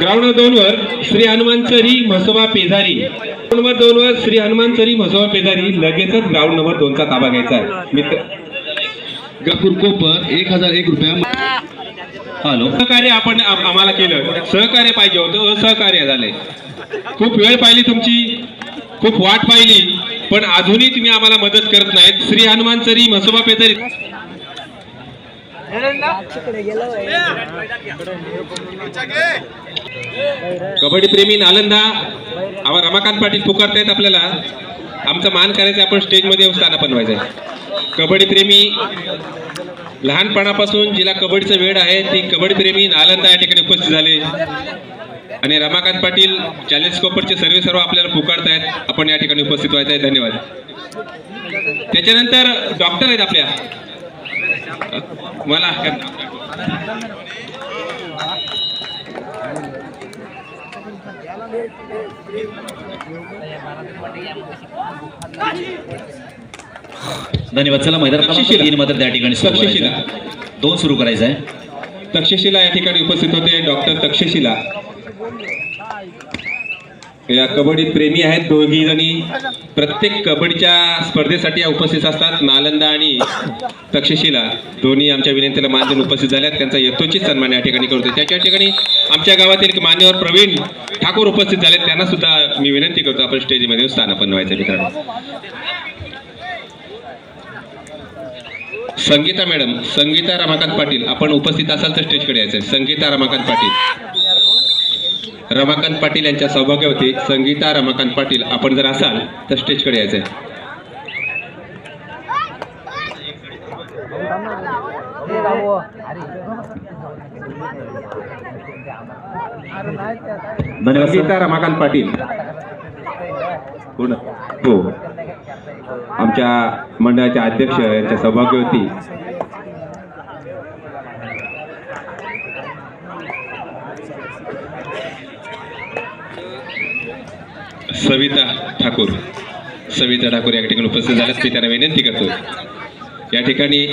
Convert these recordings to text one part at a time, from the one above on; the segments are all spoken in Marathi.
ग्राउंड दोन वर श्री हनुमान चरी म्हसोबा पेजारी ग्राउंड नंबर दोन वर श्री हनुमान चरी म्हसोबा पेजारी लगेचच ग्राउंड नंबर दोनचा ताबा घ्यायचा आहे. मित्र गपूर कोपर एक हजार एक रुपया. हॅलो. सहकार्य आपण आम- आम्हाला केलं. सहकार्य पाहिजे होतं. असहकार्य झाले खूप वेळ पाहिली तुमची. खूप वाट पाहिली. पण अजूनही तुम्ही आम्हाला मदत करत नाहीत. श्री हनुमान चरी म्हसोबा पेजारी कबड्डी प्रेमी नालंदा आवा रमाकांत पाटील पुकारतायत आपल्याला. आमचा मान करायचा आपण स्टेजमध्ये स्थान बनवायचं आहे. कबड्डी प्रेमी लहानपणापासून जिला कबड्डीचा वेळ आहे ती कबड्डी प्रेमी नालंदा या ठिकाणी उपस्थित झाले. आणि रमाकांत पाटील चॅलेंज कोपरचे सर्वे सर्व आपल्याला पुकारतायत आपण या ठिकाणी उपस्थित व्हायचं आहे. धन्यवाद. त्याच्यानंतर डॉक्टर आहेत आपल्या. मला धन्यवाद चला मैदान तक्षशिला. तीन मध्ये त्या ठिकाणी सुरू तक्षशिला. करायचं. दोन सुरू करायचं आहे तक्षशिला या ठिकाणी उपस्थित होते डॉक्टर तक्षशिला कबड्डी प्रेमी आहेत दोघी जणी. प्रत्येक कबड्डीच्या स्पर्धेसाठी या उपस्थित असतात नालंदा आणि तक्षशिला. दोन्ही आमच्या विनंतीला मान देऊन उपस्थित झाल्यात. त्यांचा यथोचित सन्मान या ठिकाणी करतो त्याच्या ठिकाणी आमच्या गावातील मान्यवर प्रवीण ठाकूर उपस्थित झाले त्यांना सुद्धा मी विनंती करतो आपण स्टेजमध्ये स्थान आपण व्हायचं मित्रांनो. संगीता मॅडम संगीता रमाकांत पाटील आपण उपस्थित असाल तर स्टेजकडे यायचं आहे. संगीता रमाकांत पाटील. रमाकांत पाटील यांच्या सौभाग्यवती संगीता रमाकांत पाटील आपण जर असाल तर स्टेजकडे यायचं आहे. संगीता रमाकांत पाटील. हो. आमच्या मंडळाचे अध्यक्ष यांच्या सौभाग्यवती सविता ठाकूर. सविता ठाकूर या ठिकाणी उपस्थित झाल्यास मी त्यांना विनंती करतो. या ठिकाणी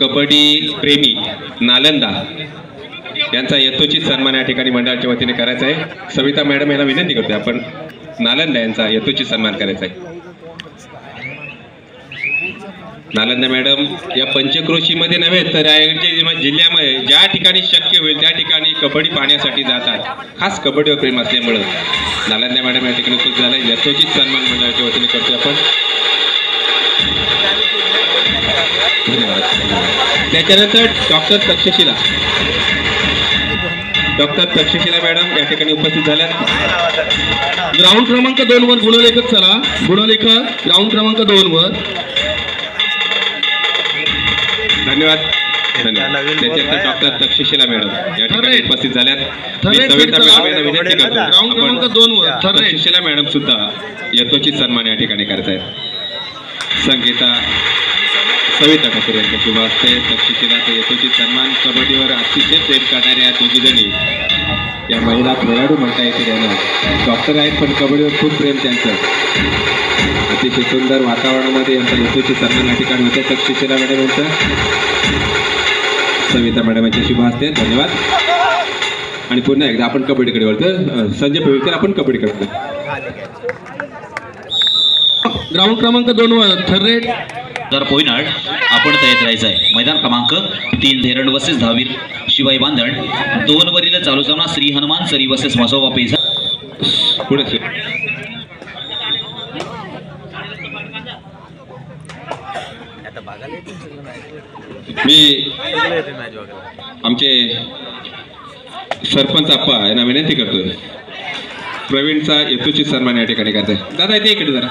कबड्डी प्रेमी नालंदा यांचा यथोचित सन्मान या ठिकाणी मंडळाच्या वतीने करायचा आहे. सविता मॅडम यांना विनंती करतोय आपण. नालंदा यांचा यथोचित सन्मान करायचा आहे. नालंदा मॅडम या पंचक्रोशीमध्ये नव्हे तर रायगडच्या जिल्ह्यामध्ये ज्या ठिकाणी शक्य होईल त्या ठिकाणी कबड्डी पाहण्यासाठी जातात. खास कबड्डीवर प्रेम असल्यामुळं. नालंदा मॅडम या ठिकाणी खूप झाला. यथोचित सन्मान मंडळाच्या वतीने करतो आपण. धन्यवाद. त्याच्यानंतर doctor Takshashila. Doctor Takshashila madam या ठिकाणी उपस्थित झाल्या ग्राउंड क्रमांक दोन वर गुणलेखक चला. गुणलेखक ग्राउंड क्रमांक दोन वर. धन्यवाद. डॉक्टर तक्षशिला मॅडम या ठिकाणी. उपस्थित झाल्यात. विनंती करतो. आपण तक्षशिला मॅडम सुद्धा यथोचित सन्मान या ठिकाणी करत आहेत संगीता सविता ठाकूर यांच्या शुभ असते ते यथोचित सन्मान कबड्डीवर अतिशय प्रेम करणाऱ्या दोघी जणी या महिला खेळाडू म्हणता येते त्यांना. डॉक्टर आहेत पण कबड्डीवर खूप प्रेम त्यांचं. अतिशय सुंदर वातावरणामध्ये यांचा यथोचित सन्मान या ठिकाणी होते. तक्षशिला मॅडम यांचं. सविता मॅडम यांच्या शुभ असते धन्यवाद. आणि पुन्हा एकदा आपण कबड्डीकडे वळतो संजय पवित्र आपण कबड्डीकडे वळतो. ग्राउंड क्रमांक दोन वर थर्रेट तर पोईनाड आपण तयार राहायचं आहे. मैदान क्रमांक तीन धेरड वसेस दहावीर शिवाई बांधण. दोन वरील चालू सामना श्री हनुमान सरी वसेस मसोबा पेसा. पुढे. मी आमचे सरपंच आप्पा यांना विनंती करतोय. प्रवीणचा यथोचित सन्मान या ठिकाणी करताय. दादा इथे इकडे जरा.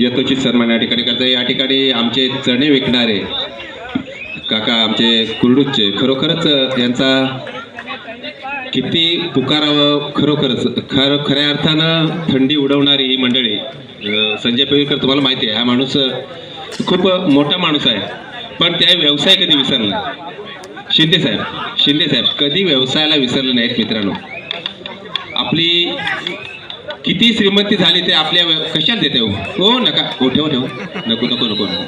यथोचित सन्मान या ठिकाणी करतो या ठिकाणी आमचे चणे विकणारे काका आमचे कुरडूचे खरोखरच यांचा किती पुकारावं खरोखरच खर खऱ्या अर्थानं थंडी उडवणारी ही मंडळी. संजय पेवीरकर तुम्हाला माहिती आहे हा माणूस खूप मोठा माणूस आहे. पण त्या व्यवसाय कधी विसरला शिंदे साहेब शिंदे साहेब कधी व्यवसायाला विसरले नाहीत मित्रांनो. आपली किती श्रीमंती झाली ते आपल्या कशात कशाला देते हो? हो नका. हो ठेव ठेव. नको नको नको नको.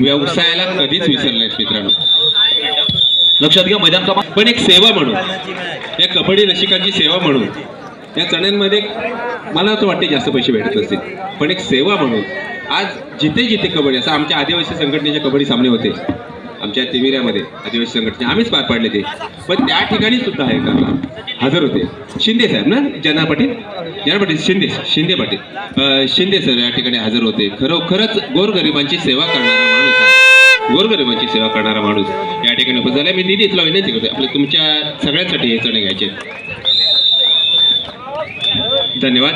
व्यवसायाला कधीच विसरले मित्रांनो. लक्षात घ्या मैदान कमा पण एक सेवा म्हणून या कबड्डी रसिकांची सेवा म्हणून या चण्यांमध्ये मला असं वाटते जास्त पैसे भेटत असतील. पण एक सेवा म्हणून आज जिथे जिथे कबड्डी असं आमच्या आदिवासी संघटनेचे कबड्डी सामने होते. आमच्या तिमिऱ्यामध्ये आदिवासी संघटने आम्हीच पार पाडले ते. पण त्या ठिकाणी सुद्धा आहे का हजर होते. शिंदे साहेब ना? जना पाटील? जना पाटील शिंदे शिंदे पाटील. शिंदे सर या ठिकाणी हजर होते. खरोखरच गोरगरिबांची सेवा करणारा माणूस गोरगरिबांची सेवा करणारा माणूस या ठिकाणी उपस्थित झाला. मी निधी तुला विनंती करतो आपल्या तुमच्या सगळ्यांसाठी हे चणे घ्यायचे धन्यवाद.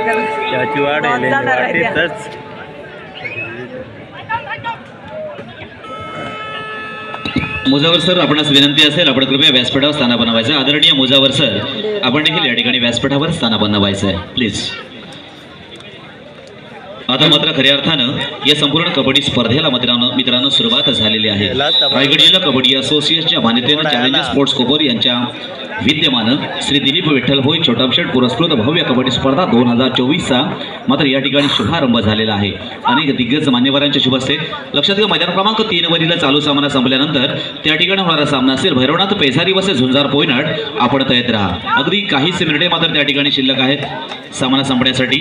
त्याची वाढ आहे वाटेतच मुजावर सर आपणास विनंती असेल आपण कृपया व्यासपीठावर स्थान बनवायचं. आदरणीय मुजावर सर आपण देखील या ठिकाणी व्यासपीठावर स्थान बनवायचं आहे प्लीज आता मात्र खऱ्या अर्थानं या संपूर्ण कबड्डी स्पर्धेला मित्रांनो मित्रांनो सुरुवात झालेली आहे. रायगड जिल्हा कबड्डी असोसिएशनच्या मान्यतेनं चॅलेंजर स्पोर्ट्स कोपर यांच्या विद्यमान श्री दिलीप विठ्ठल भोई छोटामशेट पुरस्कृत भव्य कबड्डी स्पर्धा दोन हजार चोवीसचा मात्र या ठिकाणी शुभारंभ झालेला आहे. अनेक दिग्गज मान्यवरांच्या शुभस्ते लक्षात घ्या मैदान क्रमांक तीन वरील चालू सामना संपल्यानंतर त्या ठिकाणी होणारा सामना असेल भैरवनाथ पेझारी वसे झुंजार पोयनाट आपण तयार राहा. अगदी काहीच मिनिटे मात्र त्या ठिकाणी शिल्लक आहेत. सामना संपण्यासाठी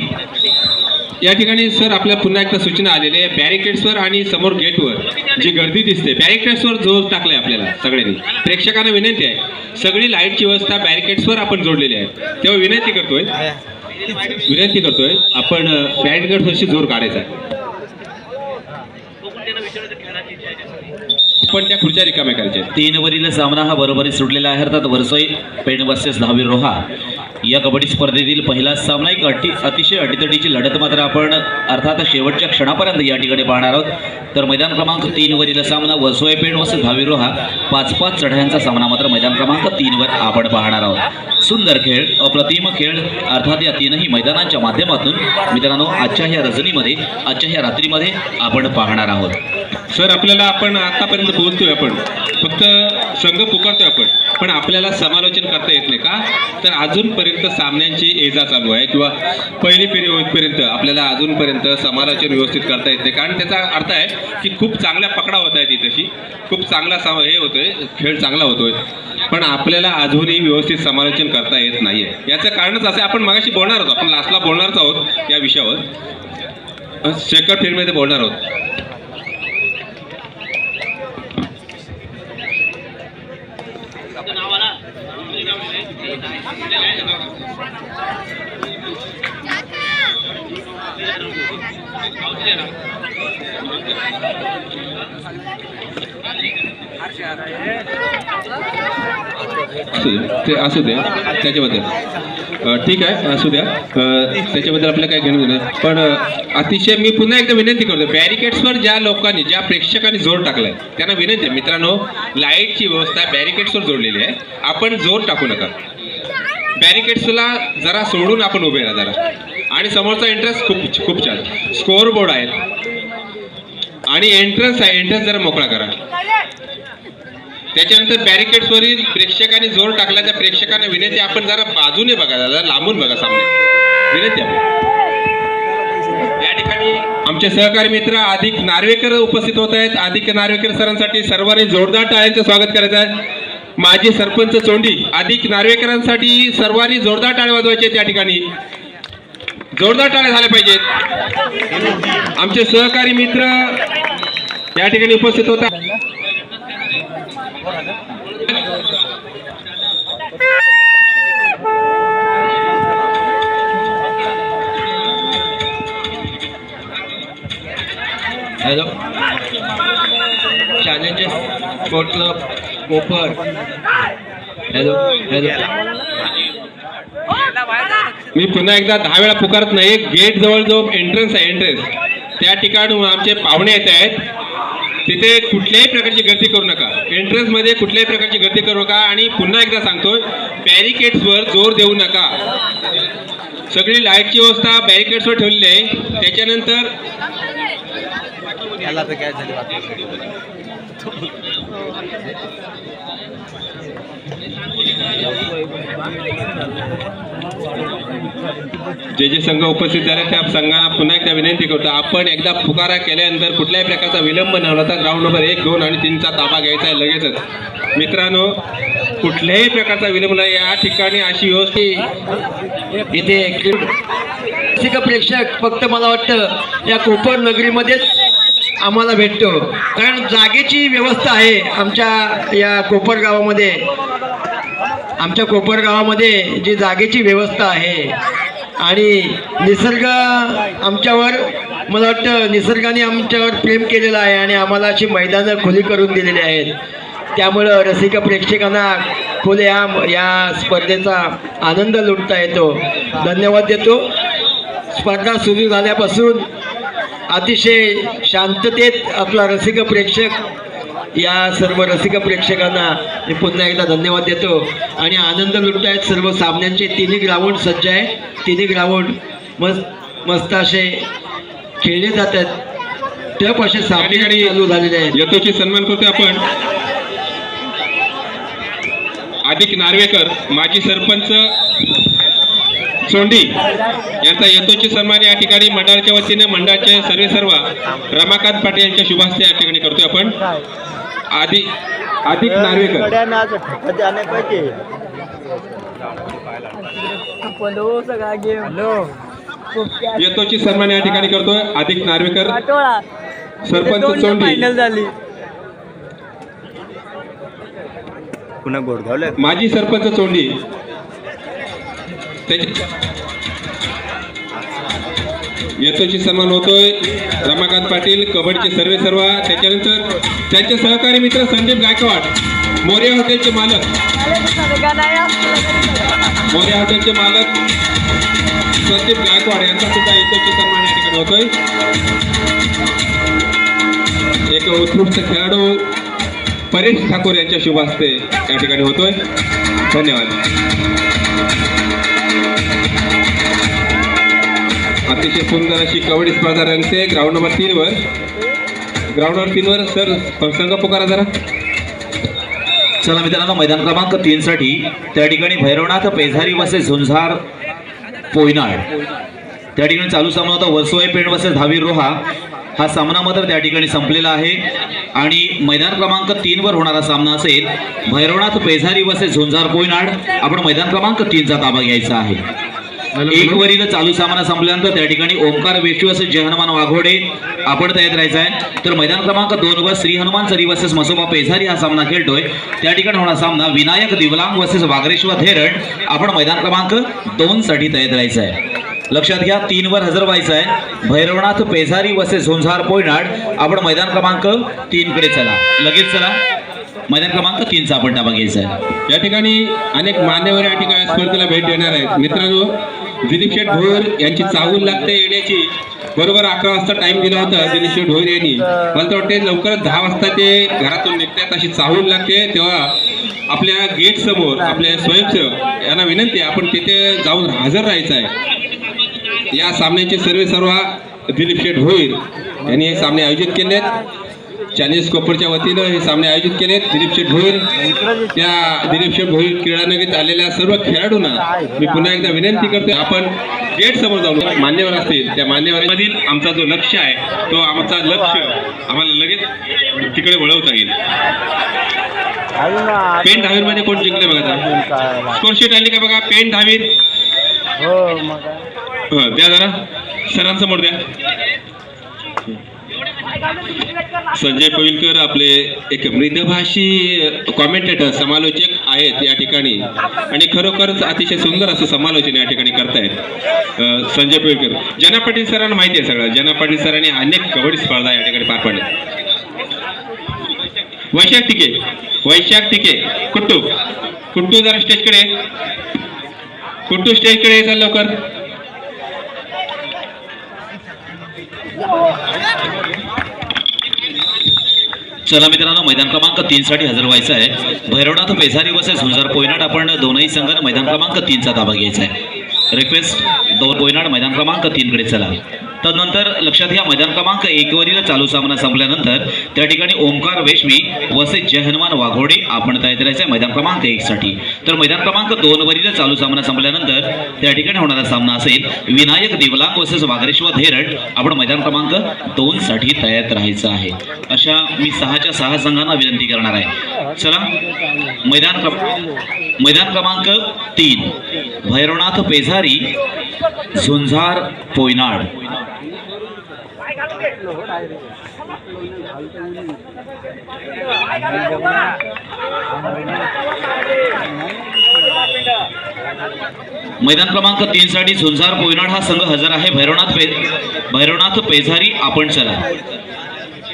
या ठिकाणी सर आपल्या पुन्हा एकदा सूचना आलेली आहे. बॅरिकेड्सवर आणि समोर गेटवर जी गर्दी दिसते बॅरिकेड्सवर जोर टाकलाय आपल्याला सगळ्यांनी. प्रेक्षकांना विनंती आहे सगळी लाईटची व्यवस्था बॅरिकेड्सवर आपण जोडलेली आहे. तेव्हा विनंती करतोय विनंती करतोय आपण बॅरिकेड्सवरशी जोर काढायचा आहे. त्या खुर्च्या रिकाम्या करायच्या तीन वरील सामना हा बरोबरी सुटलेला आहे. अर्थात वरसोई पेण वर्सेस दहावी रोहा. या कबड्डी स्पर्धेतील पहिला सामना एक अटी अतिशय अटीतटीची लढत मात्र आपण अर्थात शेवटच्या क्षणापर्यंत या ठिकाणी पाहणार आहोत. तर मैदान क्रमांक तीनवरील सामना वरसोई पेण वर्सेस दहावी रोहा पाच पाच चढ्यांचा सामना मात्र मैदान क्रमांक तीनवर आपण पाहणार आहोत. सुंदर खेळ अप्रतिम खेळ अर्थात या तीनही मैदानांच्या माध्यमातून मित्रांनो आजच्या ह्या रजनीमध्ये आजच्या ह्या रात्रीमध्ये आपण पाहणार आहोत. सर आपल्याला आपण आतापर्यंत पोहोचतोय आपण. फक्त संघ पुकारतोय आपण. पण आपल्याला समालोचन करता येत नाही का? तर अजूनपर्यंत सामन्यांची एजा चालू आहे किंवा पहिली फेरी होईपर्यंत आपल्याला अजूनपर्यंत समालोचन व्यवस्थित करता येत नाही. कारण त्याचा अर्थ आहे की खूप चांगल्या पकडा होत आहेत इथशी. खूप चांगला सम हे होतोय खेळ चांगला होतोय. पण आपल्याला अजूनही व्यवस्थित समालोचन करता येत नाहीये. याचं कारणच असं आपण मगाशी बोलणार आहोत आपण लास्टला बोलणारच आहोत या विषयावर. सेकंड फेरीमध्ये बोलणार आहोत. ते असू द्या त्याच्याबद्दल. ठीक आहे असू द्या. त्याच्याबद्दल आपल्याला काय घेणं देणार पण अतिशय मी पुन्हा एकदा विनंती करतो बॅरिकेड्सवर ज्या लोकांनी ज्या प्रेक्षकांनी जोर टाकलाय त्यांना विनंती आहे. मित्रांनो लाईटची व्यवस्था बॅरिकेड्सवर जोडलेली आहे. आपण जोर टाकू नका. बॅरिकेड्सला जरा सोडून आपण उभे राहा जरा. आणि समोरचा एंट्रन्स खूप खूप छान. स्कोअर बोर्ड आहेत. आणि एंट्रन्स आहे. एंट्रन्स जरा मोकळा करा. त्याच्यानंतर बॅरिकेड्सवरील प्रेक्षकांनी जोर टाकला. त्या प्रेक्षकांना विनंती आपण जरा बाजूने बघा जरा लांबून बघा सामने. विनंती आपण या ठिकाणी आमचे सहकारी मित्र अधिक नार्वेकर उपस्थित होत आहेत. अधिक नार्वेकर सरांसाठी सर्वांनी जोरदार टाळ्यांचं स्वागत करायचं आहे माजी सरपंच चोंडी अधिक नार्वेकरांसाठी सर्वांनी जोरदार टाळे वाजवायचे त्या ठिकाणी. जोरदार टाळे झाले पाहिजेत. आमचे सहकारी मित्र या ठिकाणी उपस्थित होता. Hello challenges sport club Kopar. Hello hello. मी पुन्हा एकदा दहा वेळा पुकारत नाही. गेट जवळ जो एंट्रन्स आहे एंट्रन्स त्या ठिकाणी आमचे पाहुणे येत आहेत. तिथे कुठल्याही प्रकारची गर्दी करू नका. एंट्रन्समध्ये कुठल्याही प्रकारची गर्दी करू नका. आणि पुन्हा एकदा सांगतोय बॅरिकेड्सवर जोर देऊ नका. सगळी लाईटची व्यवस्था बॅरिकेड्सवर ठेवलेली आहे. त्याच्यानंतर जे जे संघ उपस्थित झाले त्या संघाला पुन्हा एकदा विनंती करतो. आपण एकदा पुकारा केल्यानंतर कुठल्याही प्रकारचा विलंब न होता ग्राउंड नंबर एक दोन आणि तीनचा ताबा घ्यायचा आहे लगेचच. मित्रांनो कुठल्याही प्रकारचा विलंब नाही. या ठिकाणी अशी व्यवस्था इथे प्रेक्षक फक्त मला वाटतं या कोपर नगरीमध्येच आम्हाला भेटतो. कारण जागेची व्यवस्था आहे आमच्या या कोपर गावामध्ये. आमच्या कोपर गावामध्ये जी जागेची व्यवस्था आहे. आणि निसर्ग आमच्यावर मला वाटतं निसर्गाने आमच्यावर प्रेम केलेलं आहे आणि आम्हाला अशी मैदानं खुली करून दिलेली आहेत. त्यामुळं रसिक प्रेक्षकांना खुलेआम या स्पर्धेचा आनंद लुटता येतो. धन्यवाद देतो. स्पर्धा सुरू झाल्यापासून अतिशय शांततेत आपला रसिक प्रेक्षक या सर्व रसिक प्रेक्षकांना मी पुन्हा एकदा धन्यवाद देतो. आणि आनंद लुटतायत सर्व सामन्यांचे. तिन्ही ग्राउंड सज्ज आहे. तिन्ही ग्राउंड मस्त मस्त असे खेळले जातात. टप असे सामने चालू झालेले आहेत. यतोची सन्मान करतोय आपण. अधिक नार्वेकर माजी सरपंच सोंडी यांचा यतोची सन्मान या ठिकाणी मंडळाच्या वतीने मंडळाचे सर्वे सर्व रमाकांत पाटील यांच्या शुभास्ते या ठिकाणी करतोय आपण. आधी अधिक नार्वेकर. यतोची सन्मान या ठिकाणी करतोय अधिक नार्वेकर. सरपंच चोंडी फायनल झाली. पुन्हा गोडगावले माजी सरपंच चोंडी त्याचे सन्मान होतोय. रमाकांत पाटील कबड्डीचे सर्वे सर्व. त्याच्यानंतर त्यांचे सहकारी मित्र संदीप गायकवाड. मोर्या हॉटेलचे मालक. मोर्या हॉटेलचे मालक संदीप गायकवाड यांचा सुद्धा यतोची सन्मान या ठिकाणी होतोय. एक उत्कृष्ट खेळाडू परेश ठाकूर यांच्या शुभ हस्ते या ठिकाणी होतोय. धन्यवाद. अतिशय सुंदर अशी कबड्डी स्पर्धा रंगते. ग्राउंड नंबर तीनवर ग्राउंड नंबर तीनवर सर संघ पुकारा जरा. चला मित्रांनो मैदान क्रमांक तीन साठी त्या ठिकाणी भैरवनाथ पेझारी वसे झुंझार पोयनाड त्या ठिकाणी चालू सामना होता. वर्सोय पेण वसे धावीर रोहा. हा सामना मात्र त्या ठिकाणी संपलेला आहे. आणि मैदान क्रमांक तीन वर होणारा सामना असेल भैरवनाथ पेझारी वसे झुंझार पोयनाड आपण मैदान क्रमांक तीनचा ताबा घ्यायचा आहे. एक वरील चालू सामना संपल्यानंतर त्या ठिकाणी ओंकार वेशू जय हनुमान वाघोडे आपण तयार राहायचा आहे. तर मैदान क्रमांक दोन वर श्री हनुमान सरी वर्सेस मसोबा पेझारी हा सामना खेळतोय. त्या ठिकाणी होणारा सामना विनायक दिवलांग वर्सेस वागरेश्वर धेरड आपण मैदान क्रमांक दोन साठी तयार राहायचा आहे. लक्षात घ्या तीन वर हजर व्हायचं आहे. भैरवनाथ पेझारी वर्सेस झोंझार पोयनाड. आपण मैदान क्रमांक तीन कडे चला. लगेच चला. मैदान क्रमांक तीनचा आपण ताबा घ्यायचा आहे. या ठिकाणी अनेक मान्यवर या ठिकाणी स्पर्धेला भेट देणार आहेत. मित्रांनो दिलीप शेठ भोर यांची चाहूल लागते येण्याची. बरोबर अकरा वाजता टाइम दिला होता दिलीप शेठ भोर यांनी. मला तर वाटते लवकरच दहा वाजता ते घरातून निघतात अशी चाहूल लागते. तेव्हा आपल्या गेट समोर आपल्या स्वयंसेवक यांना विनंती आपण तिथे जाऊन हजर राहायचं आहे. या सामन्याचे सर्वे सर्व दिलीप शेठ भोईर यांनी हे सामने आयोजित केले आहेत चायनीज कोपरच्या वतीनं हे सामने आयोजित केलेत दिलीप शेठ भोईर त्या दिलीप शेठ भोईर क्रीडा नगरीत आलेल्या सर्व खेळाडूंना मी पुन्हा एकदा विनंती करतोय आपण गेट समोर जाऊन मान्यवर असतील त्या मान्यवरांमधील आमचा जो लक्ष आहे तो आमचा लक्ष आम्हाला लगेच तिकडे वळवता येईल. पेन दहावीरमध्ये कोण जिंकले बघा आता? स्कोर शीट आली का बघा? पेन दहावीर हो मग हं, द्या जरा. सरांसमोर द्या. संजय पविलकर आपले एक मृदभाषी कॉमेंटेटर समालोचक आहेत या ठिकाणी. आणि खरोखरच अतिशय सुंदर असं समालोचन या ठिकाणी करतायत. संजय पविलकर जना पाटील सरांना माहिती आहे सगळं. जना पाटील सरांनी अनेक कबड्डी स्पर्धा या ठिकाणी पार पाडल्या. वैशाख टिके. वैशाख टिके. कुट्टू. कुट्टू जरा स्टेजकडे कुट्टू स्टेजकडे ये चल लवकर. चला मित्रांनो मैदान क्रमांक तीन साठी हजर व्हायचं आहे. भैरवनाथ पेझारी वसेस झुंजार पोयनाट आपण दोनही संघांना मैदान क्रमांक तीनचा ताबा घ्यायचा आहे. रिक्वेस्ट दोन पोयनाड मैदान क्रमांक तीनकडे चला. तदनंतर लक्षात घ्या मैदान क्रमांक एकवरील चालू सामना संपल्यानंतर त्या ठिकाणी ओंकार वेशमी वसे जय हनुमान वाघोडे आपण तयार करायचं आहे मैदान क्रमांक एक साठी. तर मैदान क्रमांक दोन वरील चालू सामना संपल्यानंतर त्या ठिकाणी होणारा सामना असेल विनायक देवलांग वर्सेस वागरेश्वर धेरट. आपण मैदान क्रमांक दोन साठी तयार राहायचं आहे. अशा मी सहाच्या सहा संघांना विनंती करणार आहे. चला मैदान क्रम मैदान क्रमांक तीन. भैरवनाथ पेझारी झुंझार पोयनाड. मैदान क्रमांक तीन साठी झुंझार कोयनाड हा संघ हजर आहे. भैरवनाथ पे भैरवनाथ पेझारी आपण चला.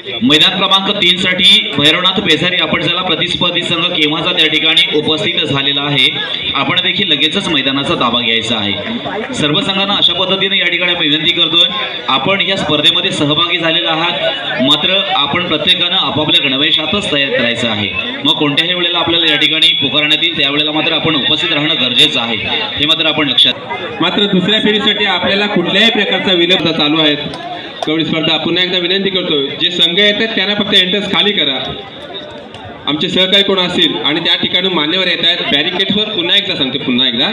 मैदान क्रमांक तीन साठी भैरवनाथ पेझारी आपण ज्याला प्रतिस्पर्धी संघ केव्हाचा त्या ठिकाणी उपस्थित झालेला आहे? आपण देखील लगेचच मैदानाचा ताबा घ्यायचा आहे. सर्व संघांना अशा पद्धतीने या ठिकाणी विनंती करतोय आपण या स्पर्धेमध्ये सहभागी झालेला आहात. मात्र आपण प्रत्येकानं आपापल्या गणवेशातच तयार करायचं आहे. मग कोणत्याही वेळेला आपल्याला या ठिकाणी पुकारण्यात येईल त्यावेळेला मात्र आपण उपस्थित राहणं गरजेचं आहे. हे मात्र आपण लक्षात मात्र दुसऱ्या फेरीसाठी आपल्याला कुठल्याही प्रकारचा विलंब चालू आहेत. कबड्डी स्पर्धा. पुन्हा एकदा विनंती करतो जे संघ येतात त्यांना फक्त एंट्रन्स खाली करा. आमचे सहकारी कोण असतील आणि त्या ठिकाणी मान्यवर येत आहेत बॅरिकेड्सवर पुन्हा एकदा सांगते पुन्हा एकदा.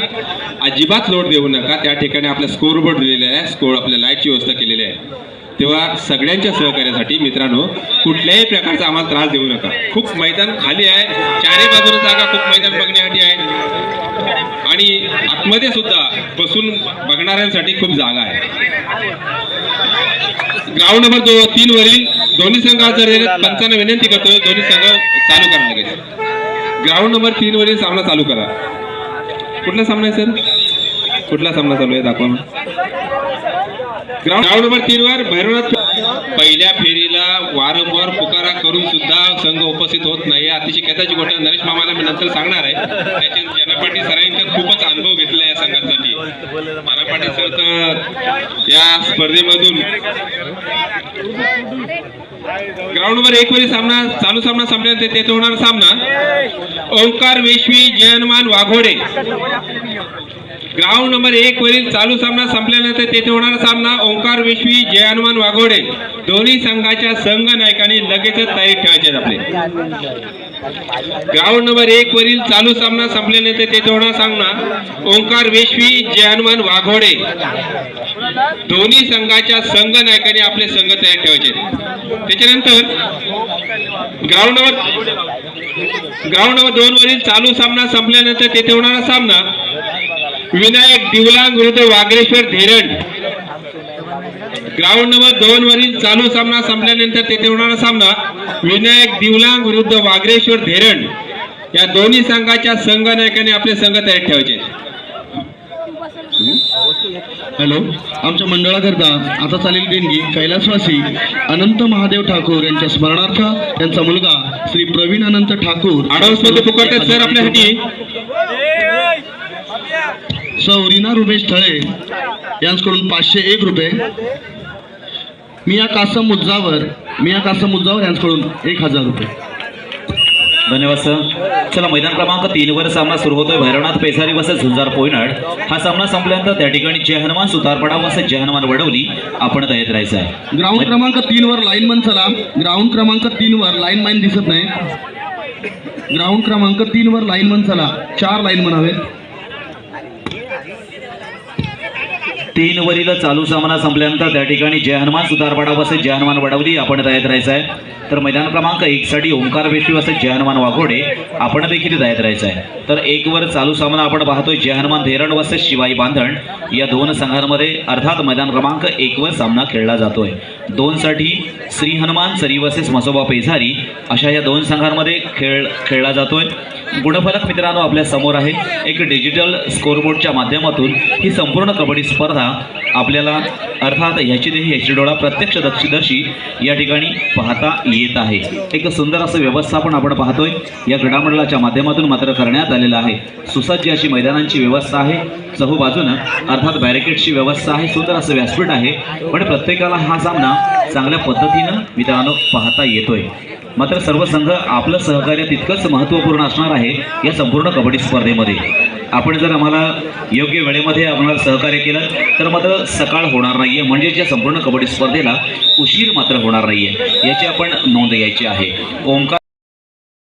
अजिबात लोड देऊ नका त्या ठिकाणी आपला स्कोर बोर्ड दिलेला आहे स्कोर आपल्या लाईटची व्यवस्था केलेली आहे. तेव्हा सगळ्यांच्या सहकार्यासाठी मित्रांनो कुठल्याही प्रकारचा आम्हाला त्रास देऊ नका. खूप मैदान खाली आहे चारही बाजूला जागा खूप मैदान बघण्यासाठी आहे. आणि आतमध्ये सुद्धा बसून बघणाऱ्यांसाठी खूप जागा आहे. ग्राउंड नंबर दो तीन वरील दोन्ही संघाचं पंचांना विनंती करतोय. दोन्ही संघ चालू करा लगेच. ग्राउंड नंबर तीन वरील सामना चालू करा. कुठला सामना आहे सर? कुठला सामना चालू आहे? दाखवा ग्राउंड नंबर तीन वर भैरवनाथ पहिल्या फेरीला वारंवार पुकारा करून सुद्धा संघ उपस्थित होत नाही. अतिशय खेताची गोष्ट नरेश मामाला मी नंतर सांगणार आहे. त्याचे जनपाटी सरांनी खूपच अनुभव घेतला या संघात या स्पर्धेमधून ग्राउंड नंबर एक वरील सामना चालू सामना संपल्यानंतर तेथे होणार सामना. ओंकार वेशवी जयनमान वाघोडे. ग्राउंड नंबर एक वरील चालू सामना संपल्यानंतर तेथे होणारा सामना ओंकार विश्वी जय हनुमान वाघोडे दोन्ही संघाच्या संघ नायकांनी लगेचच तयारी ठेवायचे आपले. ग्राउंड नंबर एक वरील चालू सामना संपल्यानंतर तेथे होणारा सामना ओंकार विश्वी जय हनुमान वाघोडे दोन्ही संघाच्या संघ नायकांनी आपले संघ तयार ठेवायचे त्याच्यानंतर ग्राउंड नंबर ग्राउंड नंबर दोन वरील चालू सामना संपल्यानंतर तेथे होणारा सामना विनायक दिवलांग विरुद्ध वागरेश्वर धेरड. ग्राउंड नंबर दोन वरील चालू सामना संपल्यानंतर तेथे होणारा सामना विनायक दिवलांग विरुद्ध वागरेश्वर धेरड. या दोन्ही संघाच्या संघ नायकांनी आपले संघ तयार ठेवायचे. हॅलो आमच्या मंडळाकरता आता चालेल देणगी कैलासवासी अनंत महादेव ठाकूर यांच्या स्मरणार्थ त्यांचा मुलगा श्री प्रवीण अनंत ठाकूर. मध्ये पुकारतात सर आपल्यासाठी. सौ रीना रुमेश थळे यांच्याकडून पाचशे एक रुपये. मिया कासम मुज्जावर मिया कासम मुज्जावर यांच्याकडून एक हजार रुपये. धन्यवाद सर. चला मैदान क्रमांक तीन वर सामना सुरू होतोय. भैरवनाथ पेसारी वसत झुंजार पोयनाड हा सामना संपल्यानंतर त्या ठिकाणी जय हनुमान सुतारपडा वसत जय हनुमान वडवली आपण तयार राहायचं आहे. ग्राउंड क्रमांक तीन वर लाईन मन चला. ग्राउंड क्रमांक तीन वर लाईन माईन दिसत नाही. ग्राउंड क्रमांक तीन वर लाईन मन चला. चार लाईन मन हवे तीन वरील चालू सामना संपल्यानंतर त्या ठिकाणी जय हनुमान सुतारपाडा वसे जय हनुमान वडवली आपण तयार राहायचं आहे. तर मैदान क्रमांक एक साठी ओंकार वेशी वसे जय हनुमान वाघोडे आपण देखील तयार राहायचं आहे. तर एक वर चालू सामना आपण पाहतोय जय हनुमान धेरण वसे शिवाई बांधण. या दोन संघांमध्ये अर्थात मैदान क्रमांक एक वर सामना खेळला जातोय. दोन साठी श्री हनुमान सरी वसेस मसोबा पेझारी अशा या दोन संघांमध्ये खेळ खेळला जातोय. गुणफलक मित्रांनो आपल्यासमोर आहे. एक डिजिटल स्कोरबोर्डच्या माध्यमातून ही संपूर्ण कबड्डी स्पर्धा आपल्याला अर्थात याची देही याची डोळा प्रत्यक्ष दक्षदर्शी या ठिकाणी पाहता येत आहे. एक सुंदर असं व्यवस्थापन आपण पाहतोय. या घडामंडळाच्या माध्यमातून मात्र करण्यात आलेलं आहे. सुसज्ज अशी मैदानांची व्यवस्था आहे. चहूबाजूनं अर्थात बॅरिकेडची व्यवस्था आहे. सुंदर असं व्यासपीठ आहे. पण प्रत्येकाला हा सामना चांगल्या पद्धतीनं मित्रांनो पाहता येतोय. मात्र सर्व संघ आपलं सहकार्य तितकंच महत्त्वपूर्ण असणार आहे या संपूर्ण कबड्डी स्पर्धेमध्ये. आपण जर आम्हाला योग्य वेळेमध्ये आम्हाला सहकार्य केलं तर मात्र सकाळ होणार नाही. नाहीये. म्हणजेच या संपूर्ण कबड्डी स्पर्धेला उशीर मात्र होणार नाहीये. याची आपण नोंद घ्यायची आहे. ओंकार